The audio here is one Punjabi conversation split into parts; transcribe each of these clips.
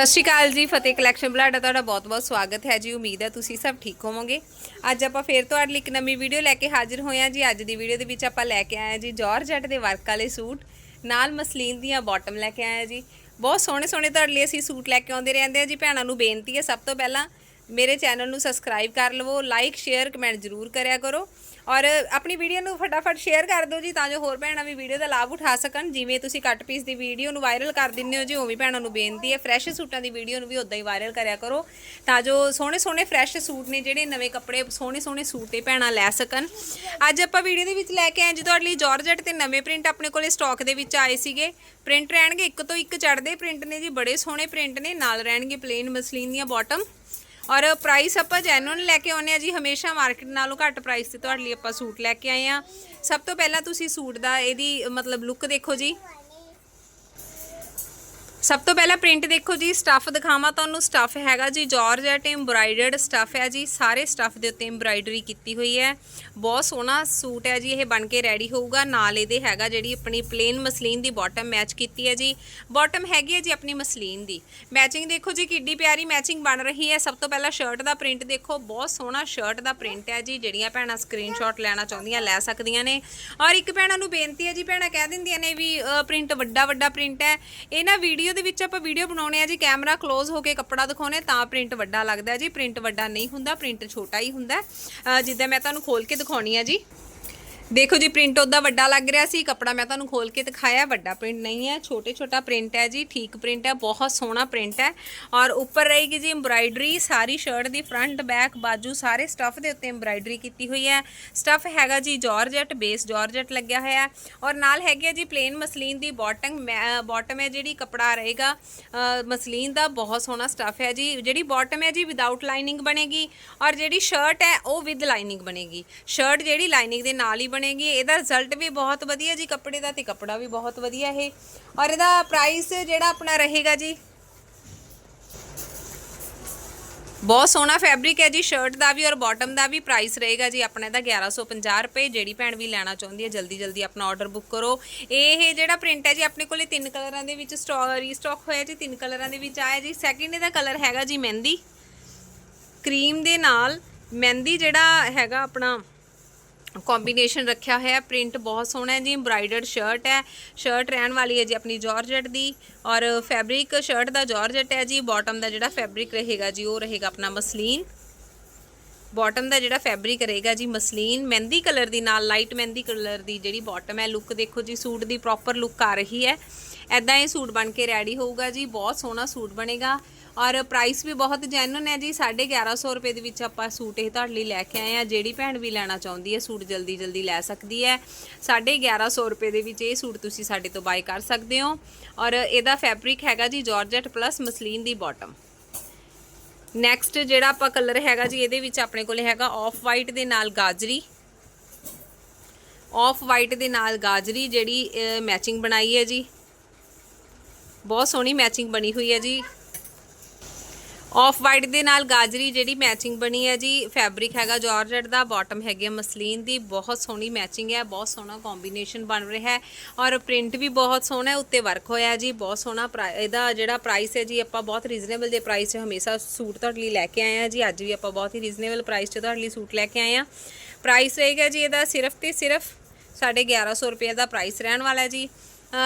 ਸਤਿ ਸ਼੍ਰੀ ਅਕਾਲ ਜੀ, ਫਤਿਹ ਕਲੈਕਸ਼ਨ ਬਲਾਡਾ, ਤੁਹਾਡਾ ਬਹੁਤ-ਬਹੁਤ ਸਵਾਗਤ ਹੈ ਜੀ। ਉਮੀਦ ਹੈ ਤੁਸੀਂ ਸਭ ਠੀਕ ਹੋਵੋਗੇ। ਅੱਜ ਆਪਾਂ ਫੇਰ ਤੁਹਾਡੇ ਲਈ ਇੱਕ ਨਵੀਂ ਵੀਡੀਓ ਲੈ ਕੇ ਹਾਜ਼ਰ ਹੋਏ ਹਾਂ ਜੀ। ਅੱਜ ਦੀ ਵੀਡੀਓ ਦੇ ਵਿੱਚ ਆਪਾਂ ਲੈ ਕੇ ਆਏ ਹਾਂ ਜੀ ਜਾਰਜਟ ਦੇ ਵਰਕ ਵਾਲੇ ਸੂਟ, ਨਾਲ ਮਸਲੀਨ ਦੀਆਂ ਬਾਟਮ ਲੈ ਕੇ ਆਏ ਹਾਂ ਜੀ। ਬਹੁਤ ਸੋਹਣੇ ਸੋਹਣੇ ਤੁਹਾਡੇ ਲਈ ਅਸੀਂ ਸੂਟ ਲੈ ਕੇ ਆਉਂਦੇ ਰਹਿੰਦੇ ਹਾਂ ਜੀ। ਭੈਣਾਂ ਨੂੰ ਬੇਨਤੀ ਹੈ, ਸਭ ਤੋਂ ਪਹਿਲਾਂ ਮੇਰੇ ਚੈਨਲ ਨੂੰ ਸਬਸਕ੍ਰਾਈਬ ਕਰ ਲਵੋ ਲਾਈਕ ਸ਼ੇਅਰ ਕਮੈਂਟ ਜ਼ਰੂਰ ਕਰਿਆ ਕਰੋ। ਔਰ ਆਪਣੀ ਵੀਡੀਓ ਨੂੰ ਫਟਾਫਟ ਸ਼ੇਅਰ ਕਰ ਦਿਓ ਜੀ, ਤਾਂ ਜੋ ਹੋਰ ਭੈਣਾਂ ਵੀ ਵੀਡੀਓ ਦਾ ਲਾਭ ਉਠਾ ਸਕਣ। ਜਿਵੇਂ ਤੁਸੀਂ ਕੱਟ ਪੀਸ ਦੀ ਵੀਡੀਓ ਨੂੰ ਵਾਇਰਲ ਕਰ ਦਿੰਦੇ ਹੋ ਜੀ, ਉਵੇਂ ਭੈਣਾਂ ਨੂੰ ਬੇਨਤੀ ਹੈ ਫਰੈਸ਼ ਸੂਟਾਂ ਦੀ ਵੀਡੀਓ ਨੂੰ ਵੀ ਉਦਾਂ ਹੀ ਵਾਇਰਲ ਕਰਿਆ ਕਰੋ, ਤਾਂ ਜੋ ਸੋਹਣੇ ਸੋਹਣੇ ਫਰੈਸ਼ ਸੂਟ ਨੇ ਜਿਹੜੇ ਨਵੇਂ ਕੱਪੜੇ ਸੋਹਣੇ ਸੋਹਣੇ ਸੂਟ ਇਹ ਭੈਣਾਂ ਲੈ ਸਕਣ। ਅੱਜ ਆਪਾਂ ਵੀਡੀਓ ਦੇ ਵਿੱਚ ਲੈ ਕੇ ਆਏ ਜੀ ਤੁਹਾਡੇ ਲਈ ਜਾਰਜਟ ਤੇ ਨਵੇਂ ਪ੍ਰਿੰਟ ਆਪਣੇ ਕੋਲੇ ਸਟਾਕ ਦੇ ਵਿੱਚ ਆਏ ਸੀਗੇ। ਪ੍ਰਿੰਟ ਰਹਿਣਗੇ, ਇੱਕ ਤੋਂ ਇੱਕ ਚੜਦੇ ਪ੍ਰਿੰਟ ਨੇ ਜੀ, ਬੜੇ ਸੋਹਣੇ ਪ੍ਰਿੰਟ ਨੇ, ਨਾਲ ਰਹਿਣਗੇ ਪਲੇਨ ਮਸਲੀਨ ਦੀਆਂ ਬਾਟਮ ਔਰ ਪ੍ਰਾਈਸ ਆਪਾਂ ਜੈਨੂਨ ਲੈ ਕੇ ਆਉਂਦੇ ਆ ਜੀ, ਹਮੇਸ਼ਾ ਮਾਰਕੀਟ ਨਾਲੋਂ ਘੱਟ ਪ੍ਰਾਈਸ ਤੇ ਤੁਹਾਡੇ ਲਈ ਆਪਾਂ ਸੂਟ ਲੈ ਕੇ ਆਏ ਆ ਸਭ ਤੋਂ ਪਹਿਲਾਂ ਤੁਸੀਂ ਸੂਟ ਦਾ ਇਹਦੀ ਮਤਲਬ ਲੁੱਕ ਦੇਖੋ ਜੀ। ਸਭ ਤੋਂ ਪਹਿਲਾਂ ਪ੍ਰਿੰਟ ਦੇਖੋ ਜੀ ਸਟੱਫ ਦਿਖਾਵਾਂ ਤੁਹਾਨੂੰ। ਸਟੱਫ ਹੈਗਾ ਜੀ ਜਾਰਜਟ ਐਮਬ੍ਰਾਇਡਰਡ ਸਟੱਫ ਹੈ ਜੀ। ਸਾਰੇ ਸਟੱਫ ਦੇ ਉੱਤੇ ਐਮਬ੍ਰਾਇਡਰੀ ਕੀਤੀ ਹੋਈ ਹੈ। ਬਹੁਤ ਸੋਹਣਾ ਸੂਟ ਹੈ ਜੀ, ਇਹ ਬਣ ਕੇ ਰੈਡੀ ਹੋਊਗਾ। ਨਾਲ ਇਹਦੇ ਹੈਗਾ ਜਿਹੜੀ ਆਪਣੀ ਪਲੇਨ ਮਸਲੀਨ ਦੀ ਬਾਟਮ ਮੈਚ ਕੀਤੀ ਹੈ ਜੀ। ਬਾਟਮ ਹੈਗੀ ਹੈ ਜੀ ਆਪਣੀ ਮਸਲੀਨ ਦੀ। ਮੈਚਿੰਗ ਦੇਖੋ ਜੀ, ਕਿੱਡੀ ਪਿਆਰੀ ਮੈਚਿੰਗ ਬਣ ਰਹੀ ਹੈ। ਸਭ ਤੋਂ ਪਹਿਲਾਂ ਸ਼ਰਟ ਦਾ ਪ੍ਰਿੰਟ ਦੇਖੋ। ਬਹੁਤ ਸੋਹਣਾ ਸ਼ਰਟ ਦਾ ਪ੍ਰਿੰਟ ਹੈ ਜੀ। ਜਿਹੜੀਆਂ ਭੈਣਾਂ ਸਕਰੀਨਸ਼ਾਟ ਲੈਣਾ ਚਾਹੁੰਦੀਆਂ, ਲੈ ਸਕਦੀਆਂ ਨੇ। ਔਰ ਇੱਕ ਭੈਣਾਂ ਨੂੰ ਬੇਨਤੀ ਹੈ ਜੀ, ਭੈਣਾਂ ਕਹਿ ਦਿੰਦੀਆਂ ਨੇ ਵੀ ਪ੍ਰਿੰਟ ਵੱਡਾ ਵੱਡਾ ਪ੍ਰਿੰਟ ਹੈ। ਇਹ ਨਾ ਵੀਡੀਓ ਦੇ ਵਿੱਚ ਆਪਾਂ ਵੀਡੀਓ ਬਣਾਉਣੇ ਆ ਜੀ। ਕੈਮਰਾ ক্লোਜ਼ ਹੋ ਕੇ ਕੱਪੜਾ ਦਿਖਾਉਣੇ ਤਾਂ ਪ੍ਰਿੰਟ ਵੱਡਾ ਲੱਗਦਾ ਜੀ। ਪ੍ਰਿੰਟ ਵੱਡਾ ਨਹੀਂ ਹੁੰਦਾ ਪ੍ਰਿੰਟ ਛੋਟਾ ਹੀ ਹੁੰਦਾ। ਹੈ। ਜਿੱਦਾਂ ਮੈਂ ਤੁਹਾਨੂੰ ਖੋਲ ਕੇ ਦਿਖਾਉਣੀ ਆ ਜੀ। ਦੇਖੋ ਜੀ ਪ੍ਰਿੰਟ ਉਹਦਾ ਵੱਡਾ ਲੱਗ ਰਿਹਾ ਸੀ, ਕੱਪੜਾ ਮੈਂ ਤੁਹਾਨੂੰ ਖੋਲ ਕੇ ਦਿਖਾਇਆ, ਵੱਡਾ ਪ੍ਰਿੰਟ ਨਹੀਂ ਹੈ ਛੋਟੇ ਛੋਟਾ ਪ੍ਰਿੰਟ ਹੈ ਜੀ, ਠੀਕ ਪ੍ਰਿੰਟ ਹੈ, ਬਹੁਤ ਸੋਹਣਾ ਪ੍ਰਿੰਟ ਹੈ। ਔਰ ਉੱਪਰ ਰਹੇਗੀ ਜੀ ਐਮਬ੍ਰਾਇਡਰੀ ਸਾਰੀ ਸ਼ਰਟ ਦੀ ਫਰੰਟ ਬੈਕ ਬਾਜੂ, ਸਾਰੇ ਸਟੱਫ ਦੇ ਉੱਤੇ ਐਮਬ੍ਰਾਇਡਰੀ ਕੀਤੀ ਹੋਈ ਹੈ। ਸਟੱਫ ਹੈਗਾ ਜੀ ਜਾਰਜਟ ਬੇਸ ਜਾਰਜਟ ਲੱਗਿਆ ਹੋਇਆ ਹੈ। ਔਰ ਨਾਲ ਹੈਗੀ ਹੈ ਜੀ ਪਲੇਨ ਮਸਲੀਨ ਦੀ ਬਾਟਮ ਬਾਟਮ ਹੈ ਜਿਹੜੀ ਕੱਪੜਾ ਰਹੇਗਾ ਮਸਲੀਨ ਦਾ, ਬਹੁਤ ਸੋਹਣਾ ਸਟੱਫ ਹੈ ਜੀ। ਜਿਹੜੀ ਬਾਟਮ ਹੈ ਜੀ ਵਿਦਆਊਟ ਲਾਈਨਿੰਗ ਬਣੇਗੀ। ਔਰ ਜਿਹੜੀ ਸ਼ਰਟ ਹੈ, ਉਹ ਵਿਦ ਲਾਈਨਿੰਗ ਬਣੇਗੀ। ਸ਼ਰਟ ਜਿਹੜੀ ਲਾਈਨਿੰਗ ਦੇ ਨਾਲ ਹੀ ਬਣੇਗੀ। ਇਹਦਾ ਰਿਜ਼ਲਟ ਵੀ ਬਹੁਤ ਵਧੀਆ ਜੀ, ਕੱਪੜੇ ਦਾ ਤੇ ਕੱਪੜਾ ਵੀ ਬਹੁਤ ਵਧੀਆ ਇਹ। ਔਰ ਇਹਦਾ ਪ੍ਰਾਈਸ ਜਿਹੜਾ ਆਪਣਾ ਰਹੇਗਾ ਜੀ, ਬਹੁਤ ਸੋਹਣਾ ਫੈਬਰਿਕ ਹੈ ਜੀ ਸ਼ਰਟ ਦਾ ਵੀ ਔਰ ਬਾਟਮ ਦਾ ਵੀ ਪ੍ਰਾਈਸ ਰਹੇਗਾ ਜੀ ਆਪਣਾ ਇਹਦਾ 1150 ਰੁਪਏ। ਜਿਹੜੀ ਭੈਣ ਵੀ ਲੈਣਾ ਚਾਹੁੰਦੀ ਹੈ, ਜਲਦੀ ਜਲਦੀ ਆਪਣਾ ਆਰਡਰ ਬੁੱਕ ਕਰੋ। ਇਹ ਜਿਹੜਾ ਪ੍ਰਿੰਟ ਹੈ ਜੀ, ਆਪਣੇ ਕੋਲੇ ਤਿੰਨ ਕਲਰਾਂ ਦੇ ਵਿੱਚ ਸਟਾਕ ਰੀਸਟਾਕ ਹੋਇਆ ਜੀ, ਤਿੰਨ ਕਲਰਾਂ ਦੇ ਵਿੱਚ ਆਇਆ ਜੀ। ਸੈਕਿੰਡ ਇਹਦਾ ਕਲਰ ਹੈਗਾ ਜੀ ਮਹਿੰਦੀ। ਕਰੀਮ ਦੇ ਨਾਲ ਮਹਿੰਦੀ ਜਿਹੜਾ ਹੈਗਾ ਆਪਣਾ ਕੰਬੀਨੇਸ਼ਨ ਰੱਖਿਆ ਹੋਇਆ ਪ੍ਰਿੰਟ ਬਹੁਤ ਸੋਹਣਾ ਹੈ ਜੀ। ਐਮਬ੍ਰਾਇਡਰਡ ਸ਼ਰਟ ਹੈ। ਸ਼ਰਟ ਰਹਿਣ ਵਾਲੀ ਹੈ ਜੀ ਆਪਣੀ ਜਾਰਜਟ ਦੀ। ਔਰ ਫੈਬਰਿਕ ਸ਼ਰਟ ਦਾ ਜਾਰਜਟ ਹੈ ਜੀ। ਬਾਟਮ ਦਾ ਜਿਹੜਾ ਫੈਬਰਿਕ ਰਹੇਗਾ ਜੀ, ਉਹ ਰਹੇਗਾ ਆਪਣਾ ਮਸਲੀਨ ਬਾਟਮ ਦਾ ਜਿਹੜਾ ਫੈਬਰਿਕ ਰਹੇਗਾ ਜੀ ਮਸਲੀਨ ਮਹਿੰਦੀ ਕਲਰ ਦੀ ਨਾਲ ਲਾਈਟ ਮਹਿੰਦੀ ਕਲਰ ਦੀ ਜਿਹੜੀ ਬਾਟਮ ਹੈ ਲੁੱਕ ਦੇਖੋ ਜੀ ਸੂਟ ਦੀ ਪ੍ਰੋਪਰ ਲੁੱਕ ਆ ਰਹੀ ਹੈ। ਐਦਾਂ ਇਹ ਸੂਟ ਬਣ ਕੇ ਰੈਡੀ ਹੋਊਗਾ ਜੀ, ਬਹੁਤ ਸੋਹਣਾ ਸੂਟ ਬਣੇਗਾ। ਔਰ ਪ੍ਰਾਈਸ ਵੀ ਬਹੁਤ ਜੈਨੂਨ ਹੈ ਜੀ 1150 ਰੁਪਏ ਦੇ ਵਿੱਚ ਆਪਾਂ ਸੂਟ ਇਹ ਤੁਹਾਡੇ ਲਈ ਲੈ ਕੇ ਆਏ ਆ ਜਿਹੜੀ ਭੈਣ ਵੀ ਲੈਣਾ ਚਾਹੁੰਦੀ ਹੈ, ਸੂਟ ਜਲਦੀ ਜਲਦੀ ਲੈ ਸਕਦੀ ਹੈ। 1150 ਰੁਪਏ ਦੇ ਵਿੱਚ ਇਹ ਸੂਟ ਤੁਸੀਂ ਸਾਡੇ ਤੋਂ ਬਾਈ ਕਰ ਸਕਦੇ ਹੋ। ਔਰ ਇਹਦਾ ਫੈਬਰਿਕ ਹੈਗਾ ਜੀ ਜਾਰਜਟ ਪਲੱਸ ਮਸਲੀਨ ਦੀ ਬਾਟਮ ਨੈਕਸਟ ਜਿਹੜਾ ਆਪਾਂ ਕਲਰ ਹੈਗਾ ਜੀ, ਇਹਦੇ ਵਿੱਚ ਆਪਣੇ ਕੋਲੇ ਹੈਗਾ ਆਫ ਵਾਈਟ ਦੇ ਨਾਲ ਗਾਜਰੀ। ਆਫ ਵਾਈਟ ਦੇ ਨਾਲ ਗਾਜਰੀ ਜਿਹੜੀ ਮੈਚਿੰਗ ਬਣਾਈ ਹੈ ਜੀ। ਬਹੁਤ ਸੋਹਣੀ ਮੈਚਿੰਗ ਬਣੀ ਹੋਈ ਹੈ ਜੀ। ਆਫ ਵਾਈਟ ਦੇ ਨਾਲ ਗਾਜਰੀ ਜਿਹੜੀ ਮੈਚਿੰਗ ਬਣੀ ਹੈ ਜੀ ਫੈਬਰਿਕ ਹੈਗਾ ਜਾਰਜਟ ਦਾ ਬਾਟਮ ਹੈਗੀ ਹੈ ਮਸਲੀਨ ਦੀ, ਬਹੁਤ ਸੋਹਣੀ ਮੈਚਿੰਗ ਹੈ, ਬਹੁਤ ਸੋਹਣਾ ਕੰਬੀਨੇਸ਼ਨ ਬਣ ਰਿਹਾ ਹੈ ਔਰ ਪ੍ਰਿੰਟ ਵੀ ਬਹੁਤ ਸੋਹਣਾ ਹੈ, ਉੱਤੇ ਵਰਕ ਹੋਇਆ ਜੀ, ਬਹੁਤ ਸੋਹਣਾ ਪ੍ਰਾ- ਇਹਦਾ ਜਿਹੜਾ ਪ੍ਰਾਈਸ ਹੈ ਜੀ, ਆਪਾਂ ਬਹੁਤ ਰੀਜ਼ਨੇਬਲ ਦੇ ਪ੍ਰਾਈਸ 'ਚ ਹਮੇਸ਼ਾ ਸੂਟ ਤੁਹਾਡੇ ਲਈ ਲੈ ਕੇ ਆਏ ਆ ਜੀ, ਅੱਜ ਵੀ ਆਪਾਂ ਬਹੁਤ ਹੀ ਰੀਜ਼ਨੇਬਲ ਪ੍ਰਾਈਸ 'ਚ ਤੁਹਾਡੇ ਲਈ ਸੂਟ ਲੈ ਕੇ ਆਏ ਆ ਪ੍ਰਾਈਸ ਰਹੇਗਾ ਜੀ ਇਹਦਾ ਸਿਰਫ ਤੇ ਸਿਰਫ 1150 ਰੁਪਏ ਦਾ ਪ੍ਰਾਈਸ ਰਹਿਣ ਵਾਲਾ ਹੈ ਜੀ।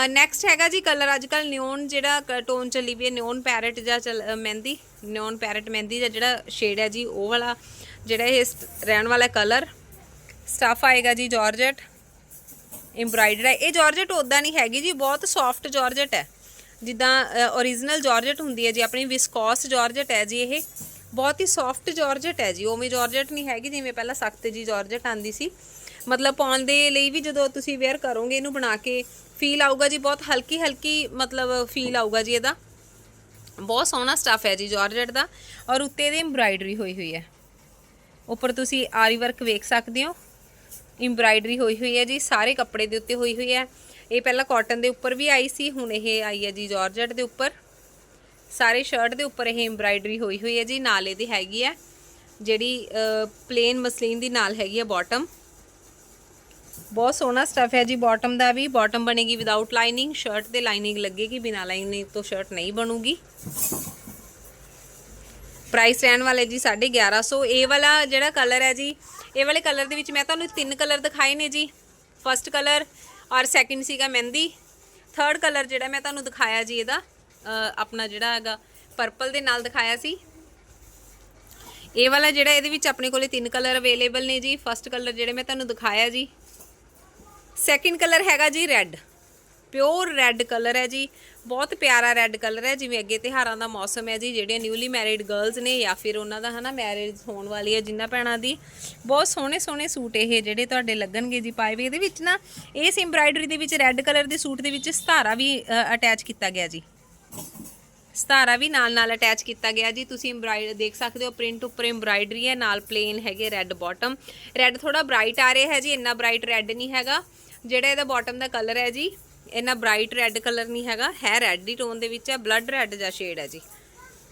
ਨੈਕਸਟ ਹੈਗਾ ਜੀ ਕਲਰ ਅੱਜ ਕੱਲ ਨਿਓਨ ਜਿਹੜਾ ਟੋਨ ਚੱਲੀ ਵੀ ਹੈ ਨਿਓਨ ਪੈਰਟ ਜਾਂ ਚੱਲ ਮਹਿੰਦੀ ਨਿਓਨ ਪੈਰਟ ਮਹਿੰਦੀ ਦਾ ਜਿਹੜਾ ਸ਼ੇਡ ਹੈ ਜੀ, ਉਹ ਵਾਲਾ ਜਿਹੜਾ ਇਹ ਸ- ਰਹਿਣ ਵਾਲਾ ਕਲਰ ਸਟਫ ਆਏਗਾ ਜੀ ਜਾਰਜਟ ਐਮਬ੍ਰਾਇਡਰ ਹੈ। ਇਹ ਜਾਰਜਟ ਉਦਾਂ ਨਹੀਂ ਹੈਗੀ ਜੀ, ਬਹੁਤ ਸੌਫਟ ਜਾਰਜਟ ਹੈ। ਜਿੱਦਾਂ origignal ਜਾਰਜਟ ਹੁੰਦੀ ਹੈ ਜੀ, ਆਪਣੀ ਵਿਸਕੋਸ ਜਾਰਜਟ ਹੈ ਜੀ ਇਹ। ਬਹੁਤ ਹੀ ਸੌਫਟ ਜਾਰਜਟ ਹੈ ਜੀ, ਉਵੇਂ ਜਾਰਜਟ ਨਹੀਂ ਹੈਗੀ, ਜਿਵੇਂ ਪਹਿਲਾਂ ਸਖਤ ਜੀ ਜਾਰਜਟ ਆਂਦੀ ਸੀ। ਮਤਲਬ ਪਾਉਣ ਦੇ ਲਈ ਵੀ ਜਦੋਂ ਤੁਸੀਂ ਵੇਅਰ ਕਰੋਗੇ, ਇਹਨੂੰ ਬਣਾ ਕੇ ਫੀਲ ਆਊਗਾ ਜੀ, ਬਹੁਤ ਹਲਕੀ ਹਲਕੀ ਮਤਲਬ ਫੀਲ ਆਊਗਾ ਜੀ ਇਹਦਾ। ਬਹੁਤ ਸੋਹਣਾ ਸਟਫ ਹੈ ਜੀ ਜਾਰਜਟ ਦਾ। ਔਰ ਉੱਤੇ ਇਹਦੇ ਐਮਬ੍ਰਾਇਡਰੀ ਹੋਈ ਹੋਈ ਹੈ। ਉੱਪਰ ਤੁਸੀਂ ਆਰੀ ਵਰਕ ਵੇਖ ਸਕਦੇ ਹੋ। ਐਮਬ੍ਰਾਇਡਰੀ ਹੋਈ ਹੋਈ ਹੈ ਜੀ, ਸਾਰੇ ਕੱਪੜੇ ਦੇ ਉੱਤੇ ਹੋਈ ਹੋਈ ਹੈ। ਇਹ ਪਹਿਲਾਂ ਕਾਟਨ ਦੇ ਉੱਪਰ ਵੀ ਆਈ ਸੀ, ਹੁਣ ਇਹ ਆਈ ਹੈ ਜੀ ਜਾਰਜਟ ਦੇ ਉੱਪਰ। ਸਾਰੇ ਸ਼ਰਟ ਦੇ ਉੱਪਰ ਇਹ ਐਮਬ੍ਰਾਇਡਰੀ ਹੋਈ ਹੋਈ ਹੈ ਜੀ, ਨਾਲ ਇਹਦੀ ਹੈਗੀ ਹੈ। ਜਿਹੜੀ ਪਲੇਨ ਮਸਲੀਨ ਦੀ ਨਾਲ ਹੈਗੀ ਹੈ ਬਾਟਮ ਬਹੁਤ ਸੋਹਣਾ ਸਟਫ ਹੈ ਜੀ ਬਾਟਮ ਦਾ ਵੀ ਬਾਟਮ ਬਣੇਗੀ ਵਿਦਆਊਟ ਲਾਈਨਿੰਗ ਸ਼ਰਟ ਤੇ ਲਾਈਨਿੰਗ ਲੱਗੇਗੀ, ਬਿਨਾ ਲਾਈਨਿੰਗ ਤੋਂ ਸ਼ਰਟ ਨਹੀਂ ਬਣੂਗੀ। ਪ੍ਰਾਈਸ ਰਹਿਣ ਵਾਲਾ ਜੀ 1150 ਇਹ ਵਾਲਾ ਜਿਹੜਾ ਕਲਰ ਹੈ ਜੀ, ਇਹ ਵਾਲੇ ਕਲਰ ਦੇ ਵਿੱਚ ਮੈਂ ਤੁਹਾਨੂੰ ਤਿੰਨ ਕਲਰ ਦਿਖਾਏ ਨੇ ਜੀ। ਫਰਸਟ ਕਲਰ ਔਰ ਸੈਕਿੰਡ ਸੀਗਾ ਮਹਿੰਦੀ। ਥਰਡ ਕਲਰ ਜਿਹੜਾ ਮੈਂ ਤੁਹਾਨੂੰ ਦਿਖਾਇਆ ਜੀ ਇਹਦਾ ਆਪਣਾ ਜਿਹੜਾ ਹੈਗਾ ਪਰਪਲ ਦੇ ਨਾਲ ਦਿਖਾਇਆ ਸੀ। ਇਹ ਵਾਲਾ ਜਿਹੜਾ ਇਹਦੇ ਵਿੱਚ ਆਪਣੇ ਕੋਲੇ ਤਿੰਨ ਕਲਰ ਅਵੇਲੇਬਲ ਨੇ ਜੀ। ਫਰਸਟ ਕਲਰ ਜਿਹੜੇ ਮੈਂ ਤੁਹਾਨੂੰ ਦਿਖਾਇਆ ਜੀ ਸੈਕਿੰਡ ਕਲਰ ਹੈਗਾ ਜੀ ਰੈੱਡ ਪਿਓਰ ਰੈੱਡ ਕਲਰ ਹੈ ਜੀ। ਬਹੁਤ ਪਿਆਰਾ ਰੈੱਡ ਕਲਰ ਹੈ, ਜਿਵੇਂ ਅੱਗੇ ਤਿਹਾਰਾਂ ਦਾ ਮੌਸਮ ਹੈ ਜੀ, ਜਿਹੜੇ ਨਿਊਲੀ ਮੈਰਿਡ ਗਰਲਸ ਨੇ ਜਾਂ ਫਿਰ ਉਹਨਾਂ ਦਾ ਹਨਾ ਮੈਰਿਜ ਹੋਣ ਵਾਲੀ ਹੈ ਜਿੰਨਾ ਭੈਣਾਂ ਦੀ। ਬਹੁਤ ਸੋਹਣੇ ਸੋਹਣੇ ਸੂਟ ਇਹ ਜਿਹੜੇ ਤੁਹਾਡੇ ਲੱਗਣਗੇ ਜੀ ਪਾਏ ਵੀ। ਇਹਦੇ ਵਿੱਚ ਨਾ ਇਸ ਐਮਬ੍ਰਾਇਡਰੀ ਦੇ ਵਿੱਚ ਰੈੱਡ ਕਲਰ ਦੇ ਸੂਟ ਦੇ ਵਿੱਚ ਸਤਾਰਾ ਵੀ ਅਟੈਚ ਕੀਤਾ ਗਿਆ ਜੀ। ਸਤਾਰਾ ਵੀ ਨਾਲ ਨਾਲ ਅਟੈਚ ਕੀਤਾ ਗਿਆ ਜੀ। ਤੁਸੀਂ ਐਮਬ੍ਰਾਇਡਰੀ ਦੇਖ ਸਕਦੇ ਹੋ ਪ੍ਰਿੰਟ ਉੱਪਰ ਐਮਬ੍ਰਾਇਡਰੀ ਹੈ, ਨਾਲ ਪਲੇਨ ਹੈਗੇ ਰੈੱਡ ਬਾਟਮ ਰੈੱਡ ਥੋੜਾ ਬ੍ਰਾਈਟ ਆ ਰਿਹਾ ਹੈ ਜੀ, ਇੰਨਾ ਬ੍ਰਾਈਟ ਰੈੱਡ ਨਹੀਂ ਹੈਗਾ। ਜਿਹੜਾ ਇਹਦਾ ਬਾਟਮ ਦਾ ਕਲਰ ਹੈ ਜੀ, ਇੰਨਾ ਬ੍ਰਾਈਟ ਰੈੱਡ ਕਲਰ ਨਹੀਂ ਹੈਗਾ ਹੈ ਰੈੱਡ ਹੀ ਟੋਨ ਦੇ ਵਿੱਚ ਹੈ ਬਲੱਡ ਰੈੱਡ ਜਾਂ ਸ਼ੇਡ ਹੈ ਜੀ।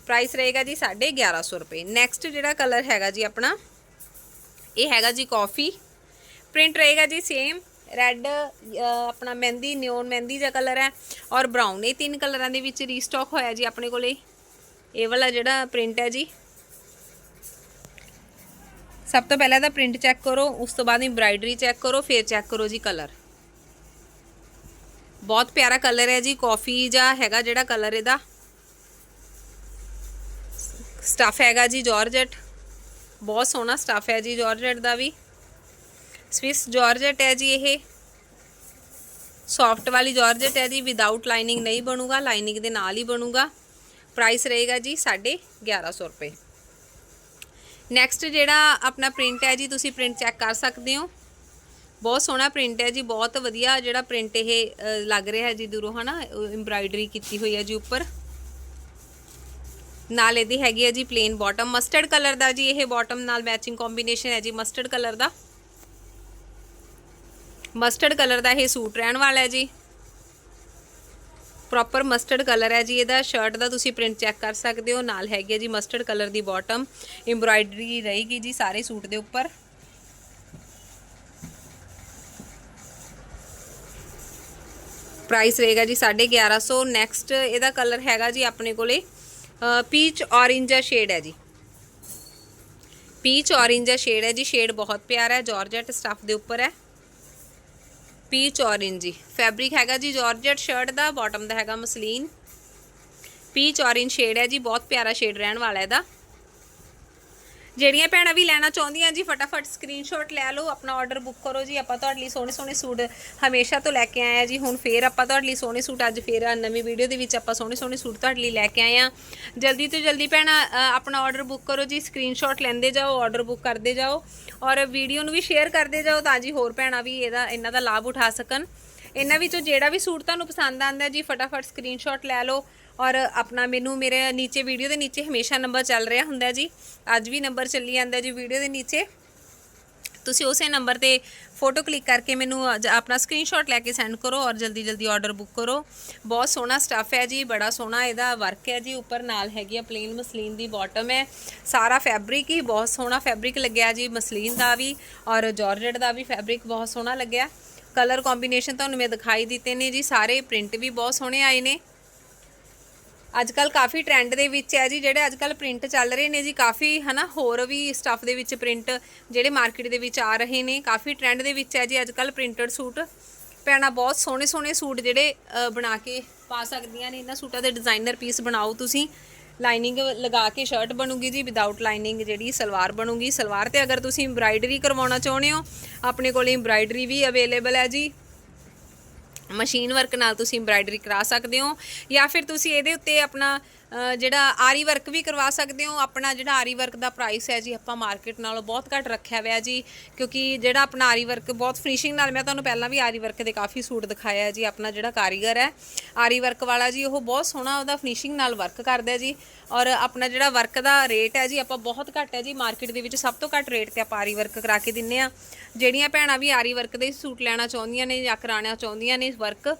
ਪ੍ਰਾਈਸ ਰਹੇਗਾ ਜੀ 1150 ਰੁਪਏ। ਨੈਕਸਟ ਜਿਹੜਾ ਕਲਰ ਹੈਗਾ ਜੀ ਆਪਣਾ, ਇਹ ਹੈਗਾ ਜੀ ਕਾਫੀ ਪ੍ਰਿੰਟ ਰਹੇਗਾ ਜੀ ਸੇਮ ਰੈੱਡ ਆਪਣਾ ਮਹਿੰਦੀ ਨਿਓਨ ਮਹਿੰਦੀ ਦਾ ਕਲਰ ਹੈ ਔਰ ਬਰਾਊਨ ਇਹ ਤਿੰਨ ਕਲਰਾਂ ਦੇ ਵਿੱਚ ਰੀਸਟਾਕ ਹੋਇਆ ਜੀ ਆਪਣੇ ਕੋਲੇ। ਇਹ ਵਾਲਾ ਜਿਹੜਾ ਪ੍ਰਿੰਟ ਹੈ ਜੀ। ਸਭ ਤੋਂ ਪਹਿਲਾਂ ਤਾਂ ਪ੍ਰਿੰਟ ਚੈੱਕ ਕਰੋ, ਉਸ ਤੋਂ ਬਾਅਦ ਐਮਬ੍ਰਾਇਡਰੀ ਚੈੱਕ ਕਰੋ, ਫਿਰ ਚੈੱਕ ਕਰੋ ਜੀ ਕਲਰ ਬਹੁਤ ਪਿਆਰਾ ਕਲਰ ਹੈ ਜੀ ਕਾਫੀ ਜਾਂ ਹੈਗਾ ਜਿਹੜਾ ਕਲਰ ਇਹਦਾ। ਸਟਫ ਹੈਗਾ ਜੀ ਜਾਰਜਟ ਬਹੁਤ ਸੋਹਣਾ ਸਟਫ ਹੈ ਜੀ ਜਾਰਜਟ ਦਾ ਵੀ। ਸਵਿਸ ਜਾਰਜਟ ਹੈ ਜੀ ਇਹ। ਸੌਫਟ ਵਾਲੀ ਜਾਰਜਟ ਹੈ ਜੀ ਵਿਦਆਊਟ ਲਾਈਨਿੰਗ ਨਹੀਂ ਬਣੂਗਾ ਲਾਈਨਿੰਗ ਦੇ ਨਾਲ ਹੀ ਬਣੂਗਾ। ਪ੍ਰਾਈਸ ਰਹੇਗਾ ਜੀ 1150 ਰੁਪਏ। ਨੈਕਸਟ ਜਿਹੜਾ ਆਪਣਾ ਪ੍ਰਿੰਟ ਹੈ ਜੀ, ਤੁਸੀਂ ਪ੍ਰਿੰਟ ਚੈੱਕ ਕਰ ਸਕਦੇ ਹੋ। ਬਹੁਤ ਸੋਹਣਾ ਪ੍ਰਿੰਟ ਹੈ ਜੀ, ਬਹੁਤ ਵਧੀਆ ਜਿਹੜਾ ਪ੍ਰਿੰਟ ਇਹ ਲੱਗ ਰਿਹਾ ਹੈ ਜੀ ਦੂਰੋਂ, ਹਨਾ? ਐਮਬ੍ਰਾਇਡਰੀ ਕੀਤੀ ਹੋਈ ਹੈ ਜੀ ਉੱਪਰ। ਨਾਲ ਇਹਦੀ ਹੈਗੀ ਹੈ ਜੀ ਪਲੇਨ ਬਾਟਮ ਮਸਟਰਡ ਕਲਰ ਦਾ ਜੀ ਇਹ ਬਾਟਮ ਨਾਲ ਮੈਚਿੰਗ ਕੰਬੀਨੇਸ਼ਨ ਹੈ ਜੀ ਮਸਟਰਡ ਕਲਰ ਦਾ। ਮਸਟਰਡ ਕਲਰ ਦਾ ਇਹ ਸੂਟ ਰਹਿਣ ਵਾਲਾ ਹੈ ਜੀ। ਪ੍ਰੋਪਰ ਮਸਟਰਡ ਕਲਰ ਹੈ ਜੀ ਇਹਦਾ। ਸ਼ਰਟ ਦਾ ਤੁਸੀਂ ਪ੍ਰਿੰਟ ਚੈੱਕ ਕਰ ਸਕਦੇ ਹੋ। ਨਾਲ ਹੈਗੀ ਹੈ ਜੀ ਮਸਟਰਡ ਕਲਰ ਦੀ ਬਾਟਮ ਐਮਬ੍ਰਾਇਡਰੀ ਰਹੇਗੀ ਜੀ ਸਾਰੇ ਸੂਟ ਦੇ ਉੱਪਰ। ਪ੍ਰਾਈਸ ਰਹੇਗਾ ਜੀ 1150 ਨੈਕਸਟ ਇਹਦਾ ਕਲਰ ਹੈਗਾ ਜੀ ਆਪਣੇ ਕੋਲੇ ਪੀਚ ਔਰੇਂਜ ਸ਼ੇਡ ਹੈ ਜੀ। ਪੀਚ ਔਰੇਂਜ ਸ਼ੇਡ ਹੈ ਜੀ ਸ਼ੇਡ ਬਹੁਤ ਪਿਆਰਾ ਹੈ ਜਾਰਜਟ ਸਟਫ ਦੇ ਉੱਪਰ ਹੈ। ਪੀਚ ਔਰੇਂਜ ਜੀ ਫੈਬਰਿਕ ਹੈਗਾ ਜੀ ਜਾਰਜਟ ਸ਼ਰਟ ਦਾ ਬਾਟਮ ਦਾ ਹੈਗਾ ਮਸਲੀਨ। ਪੀਚ ਔਰੇਂਜ ਸ਼ੇਡ ਹੈ ਜੀ, ਬਹੁਤ ਪਿਆਰਾ ਸ਼ੇਡ ਰਹਿਣ ਵਾਲਾ ਇਹਦਾ। ਜਿਹੜੀਆਂ ਭੈਣਾਂ ਵੀ ਲੈਣਾ ਚਾਹੁੰਦੀਆਂ, ਜੀ ਫਟਾਫਟ ਸਕਰੀਨਸ਼ਾਟ ਲੈ ਲਓ, ਆਪਣਾ ਆਰਡਰ ਬੁੱਕ ਕਰੋ ਜੀ। ਆਪਾਂ ਤੁਹਾਡੇ ਲਈ ਸੋਹਣੇ ਸੋਹਣੇ ਸੂਟ ਹਮੇਸ਼ਾ ਤੋਂ ਲੈ ਕੇ ਆਏ ਆ ਜੀ। ਹੁਣ ਫੇਰ ਆਪਾਂ ਤੁਹਾਡੇ ਲਈ ਸੋਹਣੇ ਸੂਟ, ਅੱਜ ਫੇਰ ਨਵੀਂ ਵੀਡੀਓ ਦੇ ਵਿੱਚ ਆਪਾਂ ਸੋਹਣੇ ਸੋਹਣੇ ਸੂਟ ਤੁਹਾਡੇ ਲਈ ਲੈ ਕੇ ਆਏ ਆ। ਜਲਦੀ ਤੋਂ ਜਲਦੀ ਭੈਣਾਂ ਆਪਣਾ ਆਰਡਰ ਬੁੱਕ ਕਰੋ ਜੀ ਸਕਰੀਨਸ਼ਾਟ ਲੈਂਦੇ ਜਾਓ ਆਰਡਰ ਬੁੱਕ ਕਰਦੇ ਜਾਓ। ਔਰ ਵੀਡੀਓ ਨੂੰ ਵੀ ਸ਼ੇਅਰ ਕਰਦੇ ਜਾਓ ਤਾਂ ਜੀ ਹੋਰ ਭੈਣਾਂ ਵੀ ਇਹਦਾ, ਇਹਨਾਂ ਦਾ ਲਾਭ ਉਠਾ ਸਕਣ। ਇਹਨਾਂ ਵਿੱਚੋਂ ਜਿਹੜਾ ਵੀ ਸੂਟ ਤੁਹਾਨੂੰ ਪਸੰਦ ਆਂਦਾ ਜੀ, ਫਟਾਫਟ ਸਕਰੀਨਸ਼ਾਟ ਲੈ ਲਓ। ਔਰ ਆਪਣਾ ਮੈਨੂੰ ਮੇਰੇ ਨੀਚੇ ਵੀਡੀਓ ਦੇ ਨੀਚੇ ਹਮੇਸ਼ਾ ਨੰਬਰ ਚੱਲ ਰਿਹਾ ਹੁੰਦਾ ਜੀ। ਅੱਜ ਵੀ ਨੰਬਰ ਚੱਲੀ ਜਾਂਦਾ ਜੀ ਵੀਡੀਓ ਦੇ ਨੀਚੇ। ਤੁਸੀਂ ਉਸੇ ਨੰਬਰ ਤੇ ਫੋਟੋ ਕਲਿੱਕ ਕਰਕੇ ਮੈਨੂੰ ਅੱਜ ਆਪਣਾ ਸਕਰੀਨਸ਼ਾਟ ਲੈ ਕੇ ਸੈਂਡ ਕਰੋ ਔਰ ਜਲਦੀ ਜਲਦੀ ਆਰਡਰ ਬੁੱਕ ਕਰੋ। ਬਹੁਤ ਸੋਹਣਾ ਸਟੱਫ ਹੈ ਜੀ, ਬੜਾ ਸੋਹਣਾ ਇਹਦਾ ਵਰਕ ਹੈ ਜੀ। ਉੱਪਰ ਨਾਲ ਹੈਗੀ ਆ ਪਲੇਨ ਮਸਲੀਨ ਦੀ ਬਾਟਮ ਹੈ। ਸਾਰਾ ਫੈਬਰਿਕ ਹੀ ਬਹੁਤ ਸੋਹਣਾ ਫੈਬਰਿਕ ਲੱਗਿਆ ਜੀ, ਮਸਲੀਨ ਦਾ ਵੀ ਔਰ ਜਾਰਜਟ ਦਾ ਵੀ ਫੈਬਰਿਕ ਬਹੁਤ ਸੋਹਣਾ ਲੱਗਿਆ। ਕਲਰ ਕੰਬੀਨੇਸ਼ਨ ਤੁਹਾਨੂੰ ਮੈਂ ਦਿਖਾਈ ਦਿੱਤੇ ਨੇ ਜੀ, ਸਾਰੇ ਪ੍ਰਿੰਟ ਵੀ ਬਹੁਤ ਸੋਹਣੇ ਆਏ ਨੇ। ਅੱਜ ਕੱਲ ਕਾਫੀ ਟ੍ਰੈਂਡ ਦੇ ਵਿੱਚ ਹੈ ਜੀ, ਜਿਹੜੇ ਅੱਜ ਕੱਲ ਪ੍ਰਿੰਟ ਚੱਲ ਰਹੇ ਨੇ ਜੀ, ਕਾਫੀ ਹਨਾ, ਹੋਰ ਵੀ ਸਟੱਫ ਦੇ ਵਿੱਚ ਪ੍ਰਿੰਟ ਜਿਹੜੇ ਮਾਰਕੀਟ ਦੇ ਵਿੱਚ ਆ ਰਹੇ ਨੇ, ਕਾਫੀ ਟ੍ਰੈਂਡ ਦੇ ਵਿੱਚ ਹੈ ਜੀ, ਅੱਜ ਕੱਲ ਪ੍ਰਿੰਟਡ ਸੂਟ। ਪੈਣਾ ਬਹੁਤ ਸੋਹਣੇ ਸੋਹਣੇ ਸੂਟ ਜਿਹੜੇ ਬਣਾ ਕੇ ਪਾ ਸਕਦੀਆਂ ਨੇ, ਇਹਨਾਂ ਸੂਟਾਂ ਦੇ ਡਿਜ਼ਾਈਨਰ ਪੀਸ ਬਣਾਓ ਤੁਸੀਂ। ਲਾਈਨਿੰਗ ਲਗਾ ਕੇ ਸ਼ਰਟ ਬਣੂਗੀ ਜੀ ਵਿਦਆਊਟ ਲਾਈਨਿੰਗ ਜਿਹੜੀ ਸਲਵਾਰ ਬਣੂਗੀ। ਸਲਵਾਰ ਤੇ ਅਗਰ ਤੁਸੀਂ ਐਮਬ੍ਰਾਇਡਰੀ ਕਰਵਾਉਣਾ ਚਾਹੁੰਦੇ ਹੋ, ਆਪਣੇ ਕੋਲ ਐਮਬ੍ਰਾਇਡਰੀ ਵੀ ਅਵੇਲੇਬਲ ਹੈ ਜੀ। ਮਸ਼ੀਨ ਵਰਕ ਨਾਲ ਤੁਸੀਂ ਐਮਬ੍ਰਾਇਡਰੀ ਕਰਾ ਸਕਦੇ ਹੋ ਜਾਂ ਫਿਰ ਤੁਸੀਂ ਇਹਦੇ ਉੱਤੇ ਆਪਣਾ ਜਿਹੜਾ ਆਰੀ ਵਰਕ ਵੀ ਕਰਵਾ ਸਕਦੇ ਹੋ, ਆਪਣਾ ਜਿਹੜਾ ਆਰੀ ਵਰਕ ਦਾ ਪ੍ਰਾਈਸ ਹੈ ਜੀ, ਆਪਾਂ ਮਾਰਕੀਟ ਨਾਲੋਂ ਬਹੁਤ ਘੱਟ ਰੱਖਿਆ ਹੋਇਆ ਜੀ, ਕਿਉਂਕਿ ਜਿਹੜਾ ਆਪਣਾ ਆਰੀ ਵਰਕ ਬਹੁਤ ਫਿਨਿਸ਼ਿੰਗ ਨਾਲ, ਮੈਂ ਤੁਹਾਨੂੰ ਪਹਿਲਾਂ ਵੀ ਆਰੀ ਵਰਕ ਦੇ ਕਾਫੀ ਸੂਟ ਦਿਖਾਇਆ ਜੀ, ਆਪਣਾ ਜਿਹੜਾ ਕਾਰੀਗਰ ਹੈ, ਆਰੀ ਵਰਕ ਵਾਲਾ ਜੀ, ਉਹ ਬਹੁਤ ਸੋਹਣਾ ਉਹਦਾ ਫਿਨਿਸ਼ਿੰਗ ਨਾਲ ਵਰਕ ਕਰਦਾ ਜੀ, ਔਰ ਆਪਣਾ ਜਿਹੜਾ ਵਰਕ ਦਾ ਰੇਟ ਹੈ ਜੀ, ਆਪਾਂ ਬਹੁਤ ਘੱਟ ਹੈ ਜੀ ਮਾਰਕੀਟ ਦੇ ਵਿੱਚ ਸਭ ਤੋਂ ਘੱਟ ਰੇਟ ਤੇ ਆਪਾਂ ਆਰੀ ਵਰਕ ਕਰਾ ਕੇ ਦਿੰਨੇ ਆ ਜਿਹੜੀਆਂ ਭੈਣਾਂ ਵੀ ਆਰੀ ਵਰਕ ਦੇ ਸੂਟ ਲੈਣਾ ਚਾਹੁੰਦੀਆਂ ਨੇ ਜਾਂ ਕਰਾਉਣਾ ਚਾਹੁੰਦੀਆਂ ਨੇ ਵਰਕ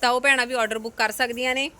ਤਾਂ ਉਹ ਭੈਣਾਂ ਵੀ ਆਰਡਰ ਬੁੱਕ ਕਰ ਸਕਦੀਆਂ ਨੇ।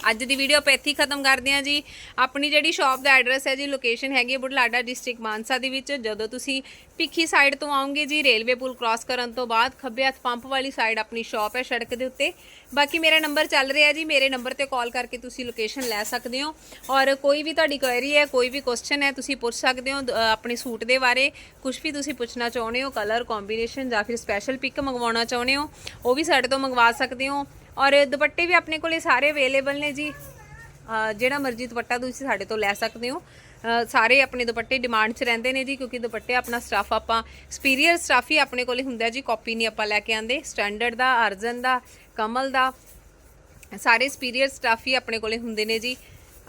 ਅੱਜ ਦੀ ਵੀਡੀਓ ਆਪਾਂ ਇੱਥੇ ਖਤਮ ਕਰਦੇ ਹਾਂ ਜੀ। ਆਪਣੀ ਜਿਹੜੀ ਸ਼ਾਪ ਦਾ ਐਡਰੈਸ ਹੈ ਜੀ ਲੋਕੇਸ਼ਨ ਹੈਗੀ ਹੈ ਬੁਢਲਾਡਾ ਡਿਸਟ੍ਰਿਕਟ ਮਾਨਸਾ ਦੇ ਵਿੱਚ। ਜਦੋਂ ਤੁਸੀਂ ਭਿੱਖੀ ਸਾਈਡ ਤੋਂ ਆਉਂਗੇ ਜੀ ਰੇਲਵੇ ਪੁਲ ਕ੍ਰਾਸ ਕਰਨ ਤੋਂ ਬਾਅਦ ਖੱਬੇ ਹੱਥ ਪੰਪ ਵਾਲੀ ਸਾਈਡ ਆਪਣੀ ਸ਼ਾਪ ਹੈ ਸੜਕ ਦੇ ਉੱਤੇ। ਬਾਕੀ ਮੇਰਾ ਨੰਬਰ ਚੱਲ ਰਿਹਾ ਜੀ, ਮੇਰੇ ਨੰਬਰ ਤੇ ਕਾਲ ਕਰਕੇ ਤੁਸੀਂ ਲੋਕੇਸ਼ਨ ਲੈ ਸਕਦੇ ਹੋ। ਔਰ ਕੋਈ ਵੀ ਤੁਹਾਡੀ ਕੁਐਰੀ ਹੈ, ਕੋਈ ਵੀ ਕੁਐਸਚਨ ਹੈ, ਤੁਸੀਂ ਪੁੱਛ ਸਕਦੇ ਹੋ ਆਪਣੇ ਸੂਟ ਦੇ ਬਾਰੇ। ਕੁਝ ਵੀ ਤੁਸੀਂ ਪੁੱਛਣਾ ਚਾਹੁੰਦੇ ਹੋ ਕਲਰ ਕੰਬੀਨੇਸ਼ਨ ਜਾਂ ਫਿਰ ਸਪੈਸ਼ਲ ਪਿਕ ਮੰਗਵਾਉਣਾ ਚਾਹੁੰਦੇ ਹੋ, ਉਹ ਵੀ ਸਾਡੇ ਤੋਂ ਮੰਗਵਾ ਸਕਦੇ ਹੋ। ਔਰ ਦੁਪੱਟੇ ਵੀ ਆਪਣੇ ਕੋਲੇ ਸਾਰੇ ਅਵੇਲੇਬਲ ਨੇ ਜੀ। ਜਿਹੜਾ ਮਰਜ਼ੀ ਦੁਪੱਟਾ ਤੁਸੀਂ ਸਾਡੇ ਤੋਂ ਲੈ ਸਕਦੇ ਹੋ। ਸਾਰੇ ਆਪਣੇ ਦੁਪੱਟੇ ਡਿਮਾਂਡ 'ਚ ਰਹਿੰਦੇ ਨੇ ਜੀ, ਕਿਉਂਕਿ ਦੁਪੱਟੇ ਆਪਣਾ ਸਟਾਫ ਆਪਾਂ ਸਪੀਰੀਅਰ ਸਟਾਫ ਹੀ ਆਪਣੇ ਕੋਲੇ ਹੁੰਦਾ ਜੀ ਕਾਪੀ ਨਹੀਂ ਆਪਾਂ ਲੈ ਕੇ ਆਂਦੇ ਸਟੈਂਡਰਡ ਦਾ, ਅਰਜਨ ਦਾ, ਕਮਲ ਦਾ, ਸਾਰੇ ਸਪੀਰੀਅਰ ਸਟਾਫ ਹੀ ਆਪਣੇ ਕੋਲੇ ਹੁੰਦੇ ਨੇ ਜੀ।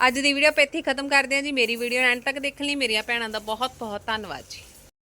ਅੱਜ ਦੀ ਵੀਡੀਓ ਆਪਾਂ ਇੱਥੇ ਖਤਮ ਕਰਦੇ ਹਾਂ ਜੀ। ਮੇਰੀ ਵੀਡੀਓ ਐਂਡ ਤੱਕ ਦੇਖਣ ਲਈ। ਮੇਰੀਆਂ ਭੈਣਾਂ ਦਾ ਬਹੁਤ ਬਹੁਤ ਧੰਨਵਾਦ ਜੀ।